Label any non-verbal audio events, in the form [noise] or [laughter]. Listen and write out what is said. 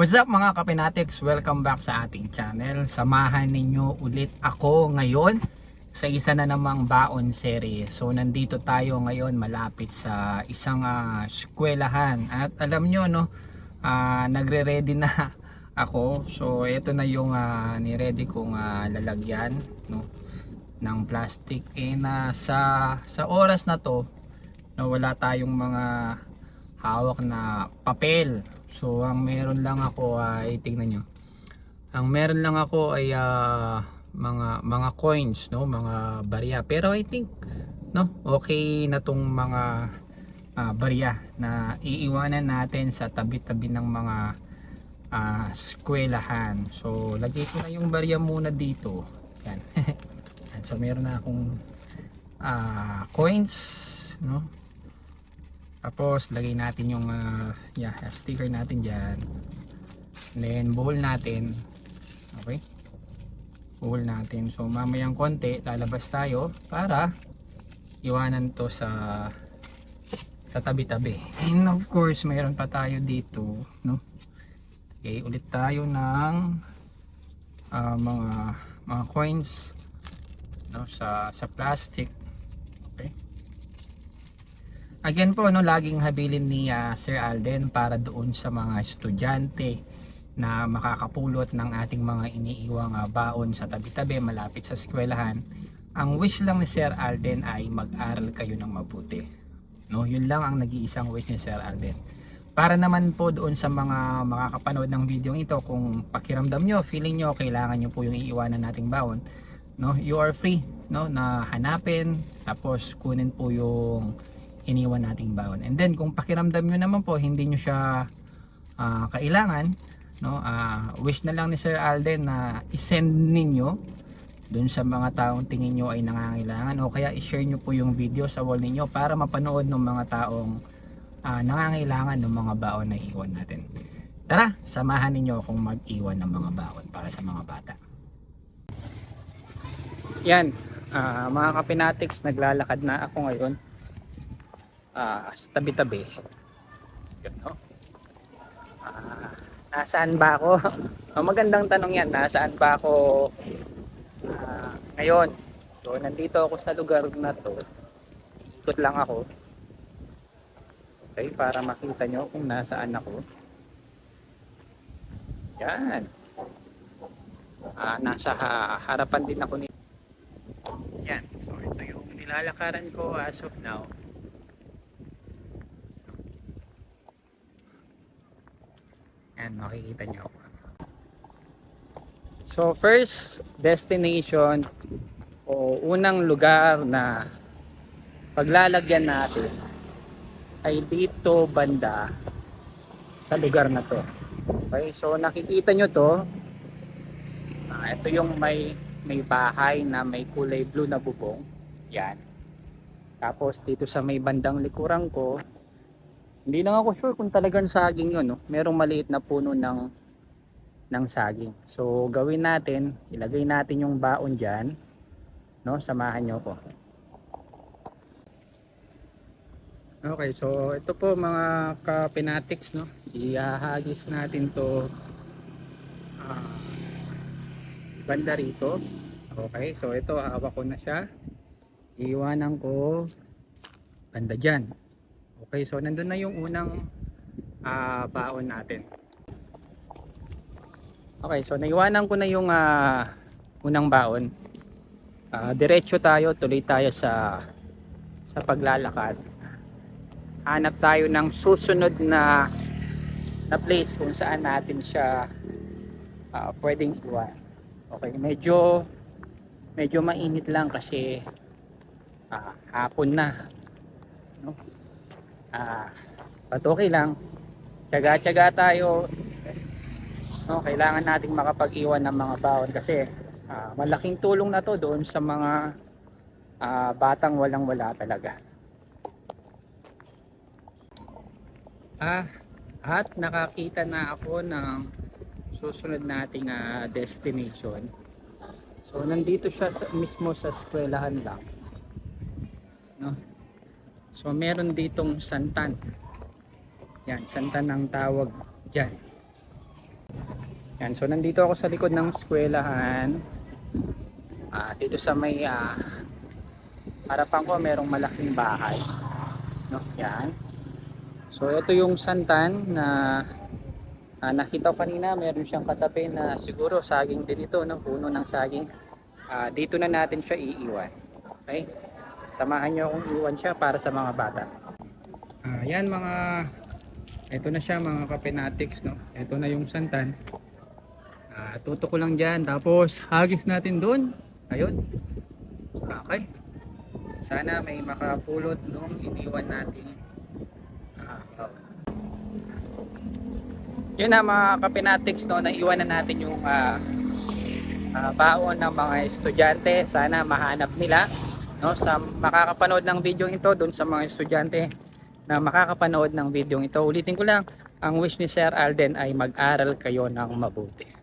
What's up mga kapinatics? Welcome back sa ating channel. Samahan ninyo ulit ako ngayon sa isa na namang baon series. So nandito tayo ngayon malapit sa isang ah, eskwelahan. At alam nyo no, ah, nagre-ready na [laughs] ako. So ito na yung ah, ni-ready kong ah, lalagyan no, ng plastic. Eh na sa, sa oras na to, na wala tayong mga hawak na papel. So ang meron lang ako ay tingnan nyo. Ang meron lang ako ay ah, mga mga coins, no, mga barya. Pero I think no, okay na tong mga ah, barya na iiwanan natin sa tabi-tabi ng mga ah, eskwelahan. So lagay ko na yung barya muna dito. Yan. [laughs] So meron na akong ah, coins, no? Tapos lagay natin yung ah, yeah, sticker natin diyan. Then bowl natin. Okay? Bowl natin. So mamayang konti lalabas tayo para iwanan to sa sa tabi-tabi. And of course, mayroon pa tayo dito, no? Okay, ulit tayo ng ah, mga mga coins no sa sa plastic. Again po, no, laging habilin ni ah, Sir Alden para doon sa mga estudyante na makakapulot ng ating mga iniiwang ah, baon sa tabi-tabi malapit sa eskwelahan. Ang wish lang ni Sir Alden ay mag-aral kayo ng mabuti. No, yun lang ang nag-iisang wish ni Sir Alden. Para naman po doon sa mga makakapanood ng video ito kung pakiramdam nyo, feeling nyo kailangan nyo po yung iiwanan nating baon, no, you are free, no, na hanapin tapos kunin po yung iniwan nating baon. And then kung pakiramdam nyo naman po hindi nyo siya ah, kailangan, no, ah, wish na lang ni Sir Alden na i-send ninyo dun sa mga taong tingin nyo ay nangangailangan o kaya i-share nyo po yung video sa wall ninyo para mapanood ng mga taong ah, nangangailangan ng mga baon na iwan natin. Tara, samahan ninyo akong mag-iwan ng mga baon para sa mga bata. Yan, ah, mga kapinatics, naglalakad na ako ngayon ah, sa tabi-tabi. Yun, no? Ah, nasaan ba ako? [laughs] Oh, magandang tanong yan, nasaan ba ako ah, ngayon? So, nandito ako sa lugar na to. Ikot lang ako. Okay, para makita nyo kung nasaan ako. Yan. Ah, nasa ha- harapan din ako ni Yan. So, ito yung nilalakaran ko as of now. Yan, makikita nyo. So, first destination o unang lugar na paglalagyan natin ay dito banda sa lugar na to. Okay, so nakikita nyo to. Ah, ito yung may may bahay na may kulay blue na bubong. Yan. Tapos dito sa may bandang likuran ko, hindi lang ako sure kung talagang saging yun. No? Merong maliit na puno ng ng saging. So gawin natin, ilagay natin yung baon dyan. No? Samahan nyo ko. Okay, so ito po mga kapinatics, no? Ihahagis natin to ah, banda rito. Okay, so ito hawak ko na siya. Iiwanan ko banda dyan. Okay, so nandun na yung unang ah, baon natin. Okay, so naiwanan ko na yung ah, unang baon. Ah, diretso tayo, tuloy tayo sa sa paglalakad hanap tayo ng susunod na na place kung saan natin siya ah, pwedeng iwan. Okay, medyo medyo mainit lang kasi ah, hapon na. No? Ah, but okay lang. Tiyaga-tiyaga tayo. No, kailangan nating makapag-iwan ng mga baon kasi ah, malaking tulong na to doon sa mga ah, batang walang-wala talaga. Ah, at nakakita na ako ng susunod nating ah, destination. So nandito siya sa, mismo sa eskwelahan lang. No? So meron ditong santan. Yan, santan ang tawag diyan. Yan, so nandito ako sa likod ng eskwelahan. Ah, dito sa may ah, harapan ko merong malaking bahay. No, yan. So ito yung santan na ah, nakita ko kanina, meron siyang katabi na siguro saging din ito, no? puno ng saging. Ah, dito na natin siya iiwan. Okay? Samahan niyo akong iwan siya para sa mga bata. Ah, yan mga ito na siya mga kapenatics no. Ito na yung santan. Ah, tuto ko lang diyan tapos hagis natin doon. Ayun. Okay. Sana may makapulot nung iniwan natin. Oh. Yun na mga kapenatics no, naiwan na natin yung ah, ah, baon ng mga estudyante. Sana mahanap nila no sa makakapanood ng video ito doon sa mga estudyante na makakapanood ng video ito. Ulitin ko lang, ang wish ni Sir Alden ay mag-aral kayo ng mabuti.